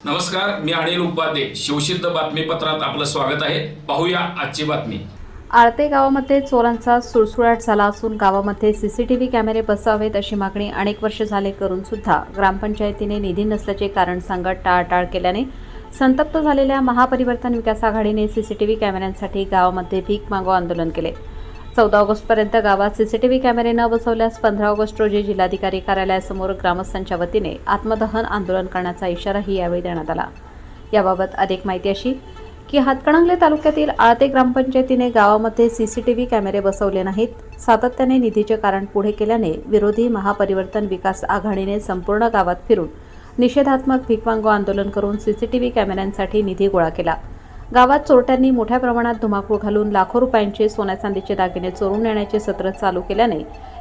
नमस्कार मी अनिल उपाध्ये. शिवसिद्ध बातमीपत्रात आपलं स्वागत आहे. पाहूया आजची बातमी. आळते गावामध्ये चोरांचा सुळसुळाट झाला असून गावामध्ये सीसीटीव्ही कॅमेरे बसावेत अशी मागणी अनेक वर्ष झाले करून सुद्धा ग्रामपंचायतीने निधी नसल्याचे कारण सांगत टाळाटाळ केल्याने संतप्त झालेल्या महापरिवर्तन विकास आघाडीने सीसीटीव्ही कॅमेऱ्यांसाठी गावामध्ये भीक मागो आंदोलन केले. चौदा ऑगस्टपर्यंत गावात सीसीटीव्ही कॅमेरे न बसवल्यास पंधरा ऑगस्ट रोजी जिल्हाधिकारी कार्यालयासमोर ग्रामस्थांच्या वतीने आत्मदहन आंदोलन करण्याचा इशाराही यावेळी देण्यात आला. याबाबत अधिक माहिती अशी की हातकणंगले तालुक्यातील आळते ग्रामपंचायतीने गावामध्ये सीसीटीव्ही कॅमेरे बसवले नाहीत. सातत्याने निधीचे कारण पुढे केल्याने विरोधी महापरिवर्तन विकास आघाडीने संपूर्ण गावात फिरून निषेधात्मक भिकवांगो आंदोलन करून सीसीटीव्ही कॅमेऱ्यांसाठी निधी गोळा केला. गावात चोरट्यांनी मोठ्या प्रमाणात धुमाकूळ घालून लाखो रुपयांचे सोन्या चांदीचे दागिने चोरून नेण्याचे सत्र चालू केल्याने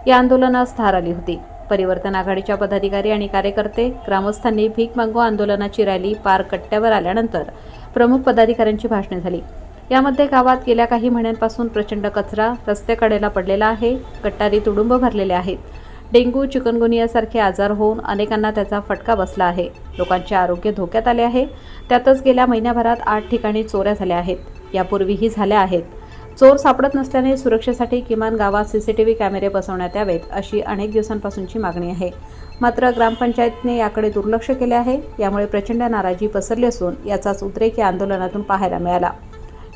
या आंदोलनास धार आली होती. परिवर्तन आघाडीच्या पदाधिकारी आणि कार्यकर्ते ग्रामस्थांनी भीक मागो आंदोलनाची रॅली पार कट्ट्यावर आल्यानंतर प्रमुख पदाधिकाऱ्यांची भाषणे झाली. यामध्ये गावात गेल्या काही महिन्यांपासून प्रचंड कचरा रस्त्याकडेला पडलेला आहे गट्टारी तुडुंब भरलेले आहेत. डेंग्यू चिकनगुनियासारखे आजार होऊन अनेकांना त्याचा फटका बसला आहे. लोकांचे आरोग्य धोक्यात आले आहे. त्यातच गेल्या महिन्याभरात आठ ठिकाणी चोऱ्या झाल्या आहेत. यापूर्वीही झाल्या आहेत. चोर सापडत नसल्याने सुरक्षेसाठी किमान गावात सीसीटीव्ही कॅमेरे बसवण्यात यावेत अशी अनेक दिवसांपासूनची मागणी आहे. मात्र ग्रामपंचायतने याकडे दुर्लक्ष केले आहे. यामुळे प्रचंड नाराजी पसरली असून याचाच उद्रेक या आंदोलनातून पाहायला मिळाला.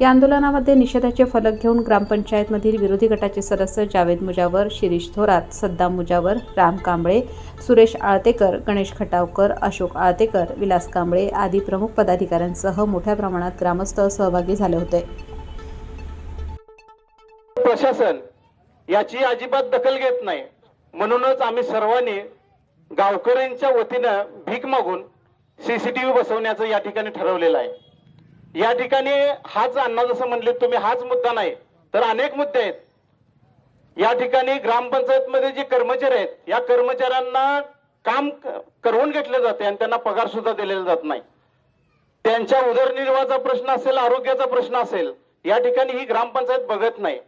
या आंदोलनामध्ये निषेधाचे फलक घेऊन ग्रामपंचायतमधील विरोधी गटाचे सदस्य जावेद मुजावर शिरीष थोरात सद्दाम मुजावर राम कांबळे सुरेश आळतेकर गणेश खटावकर अशोक आळतेकर विलास कांबळे आदी प्रमुख पदाधिकाऱ्यांसह मोठ्या प्रमाणात ग्रामस्थ सहभागी झाले होते. प्रशासन याची अजिबात दखल घेत नाही. म्हणूनच आम्ही सर्वांनी गावकऱ्यांच्या वतीनं भीक मागून सीसीटीव्ही बसवण्याचं या ठिकाणी ठरवलेलं आहे. या ठिकाणी हाच अण्णा जसं म्हणले तुम्ही हाच मुद्दा नाही तर अनेक मुद्दे आहेत. या ठिकाणी ग्रामपंचायतमध्ये जे कर्मचारी आहेत या कर्मचाऱ्यांना काम करवून घेतले जाते आणि त्यांना पगार सुद्धा दिलेला जात नाही. त्यांच्या उदरनिर्वाहाचा प्रश्न असेल आरोग्याचा प्रश्न असेल या ठिकाणी ही ग्रामपंचायत बघत नाही.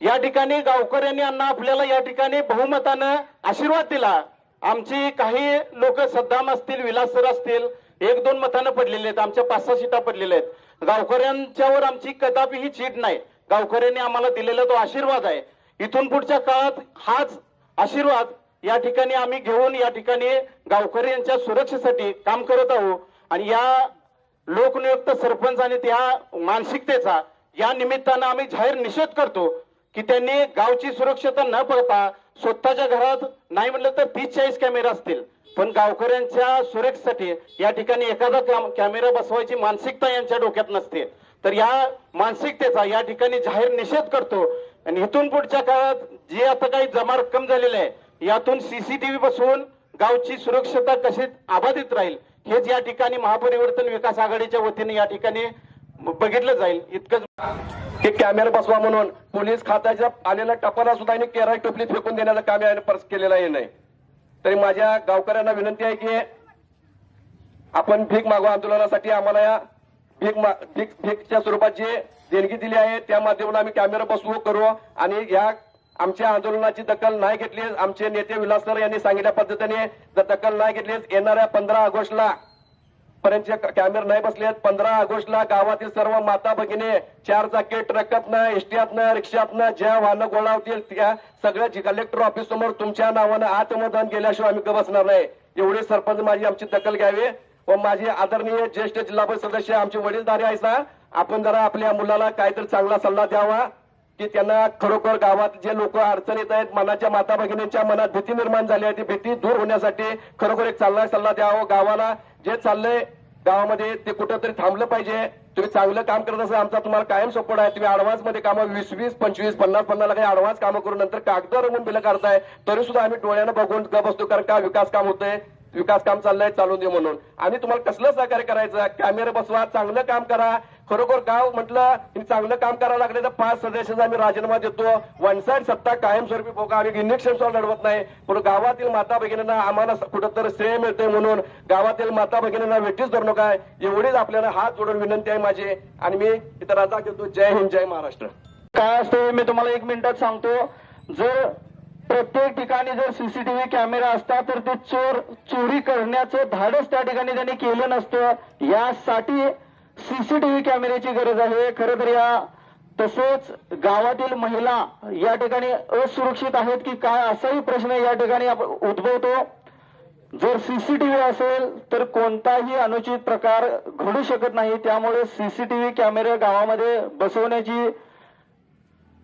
या ठिकाणी गावकऱ्यांनी अण्णा आपल्याला या ठिकाणी बहुमतानं आशीर्वाद दिला. आमची काही लोक सद्दाम असतील विलासर असतील एक दोन मतानं पडलेले आहेत आमच्या पाच सहा सीटा पडलेल्या आहेत. गावकऱ्यांच्यावर आमची कदापि ही चीट नाही. गावकऱ्यांनी आम्हाला दिलेला तो आशीर्वाद आहे. इथून पुढच्या काळात हाच आशीर्वाद या ठिकाणी आम्ही घेऊन या ठिकाणी गावकरी यांच्या सुरक्षेसाठी काम करत आहोत. आणि या लोकनियुक्त सरपंच आणि त्या मानसिकतेचा या निमित्तानं आम्ही जाहीर निषेध करतो की त्यांनी गावची सुरक्षता न पळता स्वतःच्या घरात नाही म्हटलं तर तीस चाळीस कॅमेरा असतील. पण गावकऱ्यांच्या सुरक्षेसाठी या ठिकाणी एखादा कॅमेरा बसवायची मानसिकता यांच्या डोक्यात नसते. तर या मानसिकतेचा या ठिकाणी जाहीर निषेध करतो. आणि इथून पुढच्या काळात जी आता काही जमा रक्कम झालेली आहे यातून सीसीटीव्ही बसवून गावची सुरक्षता कशी अबाधित राहील हेच या ठिकाणी महापरिवर्तन विकास आघाडीच्या वतीने या ठिकाणी बघितलं जाईल. इतकंच ते कॅमेरा बसवा म्हणून पोलीस खात्याच्या आलेल्या टपाला सुद्धा आणि केराय टोपली फेकून देण्याचं काम याने केलेलं आहे नाही. तरी माझ्या गावकऱ्यांना विनंती आहे की आपण भीक मागू आंदोलनासाठी आम्हाला या भीक भीक भीकच्या स्वरूपात जी देणगी दिली आहे त्या माध्यमातून आम्ही कॅमेरा बसवू करू आणि या आमच्या आंदोलनाची दखल नाही घेतली आमचे नेते विलासकर यांनी सांगितल्या पद्धतीने जर दखल नाही घेतली येणाऱ्या पंधरा ऑगस्टला पर्यंतचे कॅमेरे नाही बसले आहेत पंधरा ऑगस्टला गावातील सर्व माता भगिनी चार चाकी ट्रकातनं एसटीतनं रिक्षातनं ज्या वाहनं गोळा होतील त्या सगळ्या कलेक्टर ऑफिस समोर तुमच्या नावानं आत्मदान केल्याशिवाय आम्ही बसणार नाही. एवढे सरपंच माझी आमची दखल घ्यावी व माझे आदरणीय ज्येष्ठ जिल्हा परिषद सदस्य आमचे वडीलधारी आहे सा आपण जरा आपल्या मुलाला काहीतरी चांगला सल्ला द्यावा की त्यांना खरोखर गावात जे लोक अडचणीत आहेत मनाच्या माता भगिनींच्या मनात भीती निर्माण झाली आहे ती भीती दूर होण्यासाठी खरोखर एक चांगला सल्ला द्यावा. गावाला जे चाललंय गावामध्ये ते कुठंतरी थांबलं पाहिजे. तुम्ही चांगलं काम करत असाल आमचा तुम्हाला कायम सपोर्ट आहे. तुम्ही ऍडव्हान्समध्ये कामं वीस वीस पंचवीस पन्नास पन्नास काही ऍडव्हान्स कामं करून नंतर कागद रंगून बिलं काढताय. तरी सुद्धा आम्ही डोळ्यानं बघून ग बसतो कारण का विकास काम होतंय? विकास काम चाललंय चालू दे म्हणून. आणि तुम्हाला कसलं सहकार्य करायचं? कॅमेरे बसवा चांगलं काम करा. खरोखर गाव म्हटलं चांगलं काम करावं लागले तर पाच सदस्यांचा आम्ही राजीनामा देतो. वन साईड सत्ता कायमस्वरूपी भोगा आम्ही इंजेक्शन सुद्धा लढवत नाही. पण गावातील माता भगिनींना आम्हाला कुठंतरी श्रेय मिळते म्हणून गावातील माता भगिनींना भेटीच धरू नका. एवढीच आपल्याला हात जोडून विनंती आहे माझी. आणि मी इथं राजा घेतो. जय हिंद जय महाराष्ट्र. काय असतं मी तुम्हाला एक मिनिटात सांगतो. जर प्रत्येक ठिकाणी जर सीसीटीव्ही कॅमेरा असता तर ते चोर चोरी करण्याचं धाडस त्या ठिकाणी त्यांनी केलं नसतं यासाठी सीसीटीव्ही कॅमेऱ्याची गरज आहे. खरं तर या तसेच गावातील महिला या ठिकाणी असुरक्षित आहेत की काय असाही प्रश्न या ठिकाणी उद्भवतो. जर सीसीटीव्ही असेल तर कोणताही अनुचित प्रकार घडू शकत नाही. त्यामुळे सीसीटीव्ही कॅमेरे गावामध्ये बसवण्याची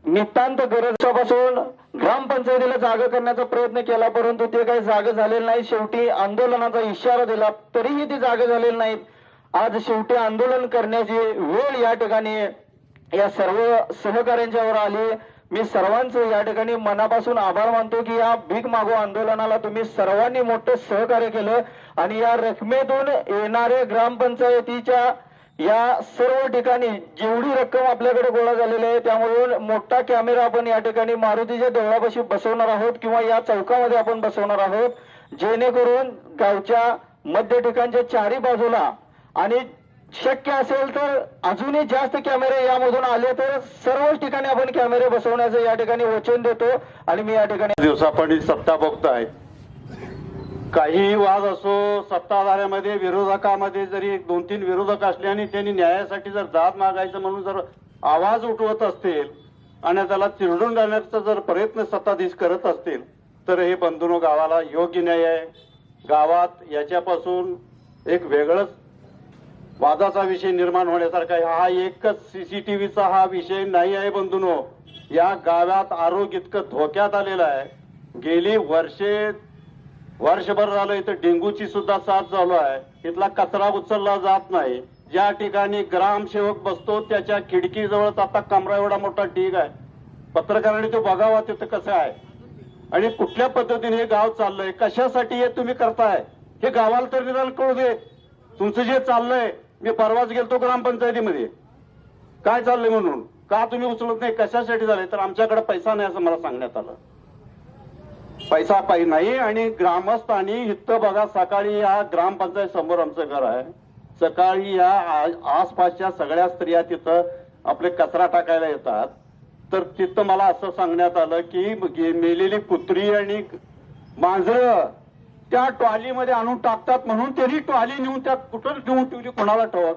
नितांत गरजापासून ग्रामपंचायतीला जागा करण्याचा प्रयत्न केला परंतु ते काही जागा झालेले नाही. शेवटी आंदोलनाचा इशारा दिला तरीही ते जागा झालेले नाहीत. आज शेवटी आंदोलन करण्याची वेळ या ठिकाणी या सर्व सहकाऱ्यांच्यावर आली. मी सर्वांचं या ठिकाणी मनापासून आभार मानतो की या भीक मागो आंदोलनाला तुम्ही सर्वांनी मोठं सहकार्य केलं आणि या रकमेतून येणारे ग्रामपंचायतीच्या या सर्व ठिकाणी जेवढी रक्कम आपल्याकडे गोळा झालेली आहे त्यामधून मोठा कॅमेरा आपण या ठिकाणी मारुतीच्या देवळापाशी बसवणार आहोत किंवा या चौकामध्ये आपण बसवणार आहोत. जेणेकरून गावच्या मध्य ठिकाणच्या चारी बाजूला आणि शक्य असेल तर अजूनही जास्त कॅमेरे यामधून आले तर सर्वच ठिकाणी आपण कॅमेरे बसवण्याचं या ठिकाणी वचन देतो आणि मी या ठिकाणी दिवसापणी सत्ता बघताय. काही वाद असो सत्ताधाऱ्यामध्ये विरोधकामध्ये जरी एक दोन तीन विरोधक असले आणि त्यांनी न्यायासाठी जर दाद मागायचं म्हणून जर आवाज उठवत असतील आणि त्याला चिरडून जाण्याचा जर प्रयत्न सत्ताधीश करत असतील तर हे बंधून गावाला योग्य न्याय आहे. गावात याच्यापासून एक वेगळंच वादाचा विषय निर्माण होण्यासारखा आहे. हा एकच सीसीटीव्हीचा हा विषय नाही आहे बंधूनो. या गावात आरोग्य इतकं धोक्यात आलेलं आहे. गेली वर्षे वर्षभर झालं इथं डेंग्यूची सुद्धा साथ चालू आहे. इथला कचरा उचलला जात नाही. ज्या ठिकाणी ग्रामसेवक बसतो त्याच्या खिडकीजवळच आता कमरा एवढा मोठा ढीग आहे. पत्रकारांनी तो बघावा तिथं कसं आहे. आणि कुठल्या पद्धतीने हे गाव चाललंय? कशासाठी हे तुम्ही करताय? हे गावाला तर निदान कळू दे. तुमचं जे चाललंय मी परवाच गेलतो ग्रामपंचायतीमध्ये. काय चाललंय म्हणून? का तुम्ही उचलत नाही? कशासाठी झाले तर आमच्याकडे पैसा नाही असं मला सांगण्यात आलं. पैसा पाहिजे नाही आणि ग्रामस्थांनी इथं बघा सकाळी या ग्रामपंचायत समोर आमचं घर आहे. सकाळी या आसपासच्या सगळ्या स्त्रिया तिथं आपले कचरा टाकायला येतात. तर तिथं मला असं सांगण्यात आलं की मेलेली कुत्री आणि मांजरं त्या टॉलीमध्ये आणून टाकतात म्हणून त्यांनी टॉली नेऊन त्या कुठं नेऊन ठेवली कोणाला ठेवत?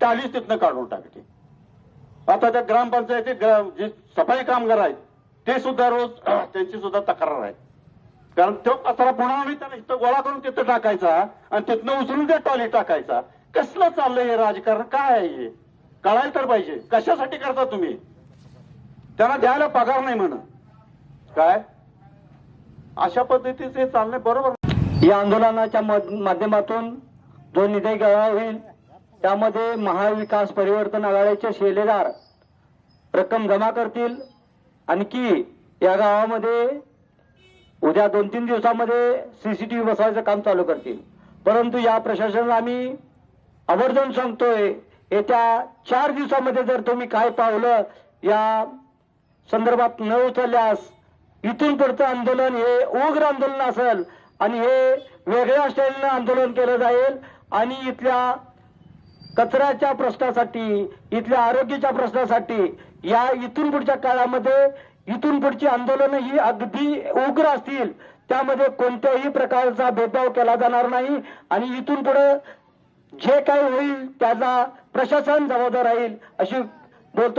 ट्रॉलीच तिथनं काढून टाकते आता त्या ग्रामपंचायती जे सफाई कामगार आहेत ते सुद्धा रोज त्यांची सुद्धा तक्रार आहे. कारण तो कचरा पुन्हा आम्ही त्याला इथं गोळा करून तिथं टाकायचा आणि तिथनं उचलून त्या टॉली टाकायचा. कसलं चाललंय हे राजकारण? काय आहे हे? कळायला तर पाहिजे. कशासाठी करता तुम्ही? त्यांना द्यायला पगार नाही म्हण. काय? अशा पद्धतीचे हे चाललंय बरोबर या आंदोलनाच्या माध्यमातून जो निधी गळा होईल त्यामध्ये महाविकास परिवर्तन आघाडीचे शेलेदार रक्कम जमा करतील. आणखी या गावामध्ये उद्या दोन तीन दिवसामध्ये सीसीटीव्ही बसवायचं काम चालू करतील. परंतु या प्रशासनाला आम्ही आवर्जून सांगतोय येत्या चार दिवसामध्ये जर तुम्ही काय पावलं या संदर्भात न उचलल्यास इथून पुढचं आंदोलन हे उग्र आंदोलन असेल. आणि हे वेगळ्या श्रेणीनं आंदोलन केलं जाईल आणि इथल्या कचऱ्याच्या प्रश्नासाठी इथल्या आरोग्याच्या प्रश्नासाठी या इथून पुढच्या काळामध्ये इथून पुढची आंदोलनं ही अगदी उग्र असतील त्यामध्ये कोणत्याही प्रकारचा भेदभाव केला जाणार नाही आणि इथून पुढे जे काही होईल त्याचा प्रशासन जबाबदार राहील अशी बोलतो